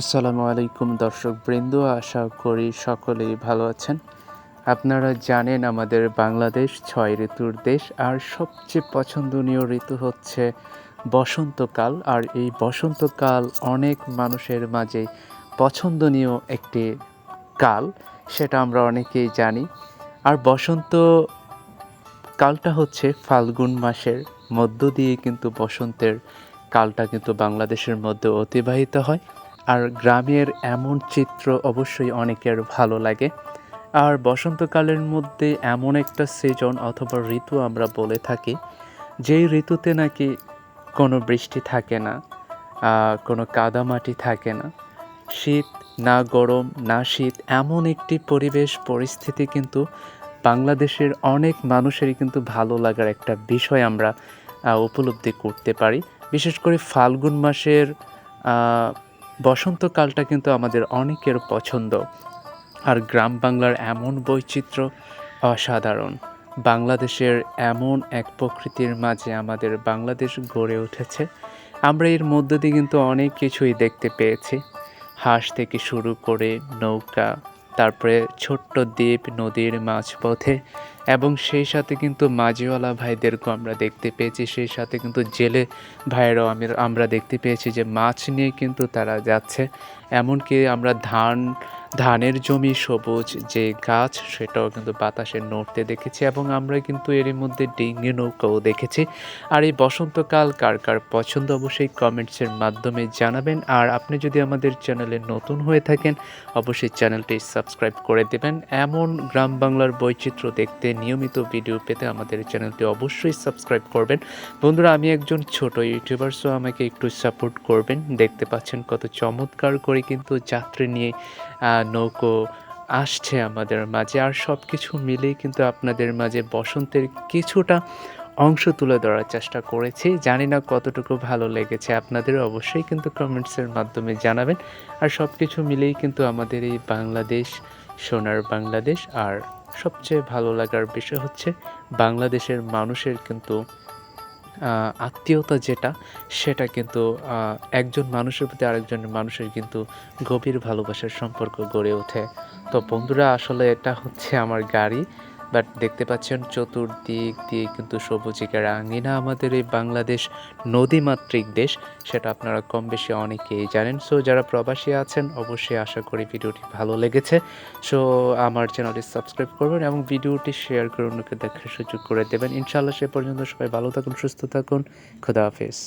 আসসালামু আলাইকুম দর্শক বৃন্দ, আশা করি সকলেই ভালো আছেন। আপনারা জানেন আমাদের বাংলাদেশ ছয় ঋতুর দেশ, আর সবচেয়ে পছন্দনীয় ঋতু হচ্ছে বসন্তকাল, আর এই বসন্তকাল অনেক মানুষের মাঝে পছন্দনীয় একটি কাল, সেটা আমরা অনেকেই জানি। আর বসন্ত কালটা হচ্ছে ফাল্গুন মাসের মধ্য দিয়ে কিন্তু বসন্তের কালটা কিন্তু বাংলাদেশের মধ্যে অতিবাহিত হয়। আর গ্রামের এমন চিত্র অবশ্যই অনেকের ভালো লাগে। আর বসন্তকালের মধ্যে এমন একটা সিজন অথবা ঋতু আমরা বলে থাকি, যেই ঋতুতে নাকি কোনো বৃষ্টি থাকে না কোনো কাদামাটি থাকে না। শীত, না গরম, না শীত, এমন একটি পরিবেশ, পরিস্থিতি কিন্তু বাংলাদেশের অনেক মানুষেরই কিন্তু ভালো লাগার একটা বিষয় আমরা উপলব্ধি করতে পারি। বিশেষ করে ফাল্গুন মাসের বসন্তকালটা কিন্তু আমাদের অনেকের পছন্দ। আর গ্রাম বাংলার এমন বৈচিত্র্য অসাধারণ। বাংলাদেশের এমন এক প্রকৃতির মাঝে আমাদের বাংলাদেশ গড়ে উঠেছে। আমরা এর মধ্য দিয়ে কিন্তু অনেক কিছুই দেখতে পেয়েছি। হাঁস থেকে শুরু করে নৌকা, তারপরে ছোট্ট দ্বীপ, নদীর মাঝপথে এবং সেই সাথে কিন্তু মাঝিওয়ালা ভাইদেরকেও আমরা দেখতে পেয়েছি। সেই সাথে কিন্তু জেলে ভাইয়েরাও আমি আমরা দেখতে পেয়েছি যে মাছ নিয়ে কিন্তু তারা যাচ্ছে। এমনকি আমরা ধান, ধানের জমি সবুজ যে গাছ, সেটাও কিন্তু বাতাসে নড়তে দেখেছি এবং আমরা কিন্তু এর মধ্যে ডিঙ্গি নৌকাও দেখেছি। আর এই বসন্তকাল কার কার পছন্দ অবশ্যই কমেন্টসের মাধ্যমে জানাবেন। আর আপনি যদি আমাদের চ্যানেলে নতুন হয়ে থাকেন, অবশ্যই চ্যানেলটি সাবস্ক্রাইব করে দেবেন। এমন গ্রাম বাংলার বৈচিত্র্য দেখতে নিয়মিত ভিডিও পেতে আমাদের চ্যানেলটি অবশ্যই সাবস্ক্রাইব করবেন। বন্ধুরা, আমি একজন ছোট ইউটিউবার, সো আমাকে একটু সাপোর্ট করবেন। দেখতে পাচ্ছেন কত চমৎকার করে কিন্তু যাত্রী নিয়ে নৌকো আসছে আমাদের মাঝে। আর সব কিছু মিলেই কিন্তু আপনাদের মাঝে বসন্তের কিছুটা অংশ তুলে ধরার চেষ্টা করেছি। জানি না কতটুকু ভালো লেগেছে আপনাদের, অবশ্যই কিন্তু কমেন্টসের মাধ্যমে জানাবেন। আর সব কিছু মিলেই কিন্তু আমাদের এই বাংলাদেশ, সোনার বাংলাদেশ আর সবচেয়ে ভালো লাগার বিষয় হচ্ছে বাংলাদেশের মানুষের কিন্তু আত্মীয়তা যেটা, সেটা কিন্তু একজন মানুষের প্রতি আরেকজন মানুষের কিন্তু গভীর ভালোবাসার সম্পর্ক গড়ে ওঠে। তো বন্ধুরা, আসলে এটা হচ্ছে আমার গাড়ি। বাট দেখতে পাচ্ছেন চতুর্দিক দিয়ে কিন্তু সবুজিকার আঙিনা আমাদের এই বাংলাদেশ নদীমাতৃক দেশ, সেটা আপনারা কম বেশি অনেকেই জানেন। সো যারা প্রবাসী আছেন, অবশ্যই আশা করি ভিডিওটি ভালো লেগেছে। সো আমার চ্যানেলটি সাবস্ক্রাইব করবেন এবং ভিডিওটি শেয়ার করে অন্যকে দেখার সুযোগ করে দেবেন। ইনশাআল্লাহ সে পর্যন্ত সবাই ভালো থাকুন, সুস্থ থাকুন। খুদা হাফিজ।